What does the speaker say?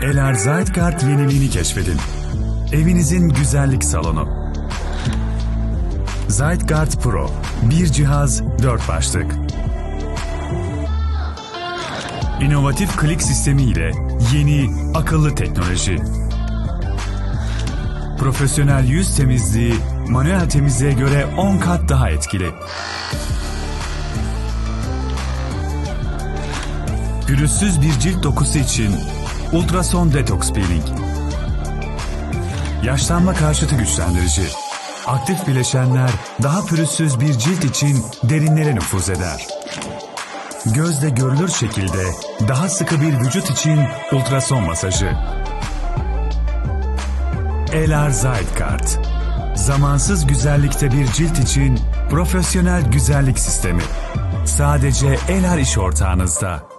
Elar Zeitgard yeniliğini keşfedin. Evinizin güzellik salonu. Zeitgard Pro. Bir cihaz, dört başlık. İnovatif klik sistemi ile yeni, akıllı teknoloji. Profesyonel yüz temizliği, manuel temizliğe göre 10 kat daha etkili. Pürüzsüz bir cilt dokusu için Ultrason Detox Peeling. Yaşlanma karşıtı güçlendirici. Aktif bileşenler daha pürüzsüz bir cilt için derinlere nüfuz eder. Gözle görülür şekilde daha sıkı bir vücut için ultrason masajı. Elar Zeitgard. Zamansız güzellikte bir cilt için profesyonel güzellik sistemi. Sadece Elar iş ortağınızda.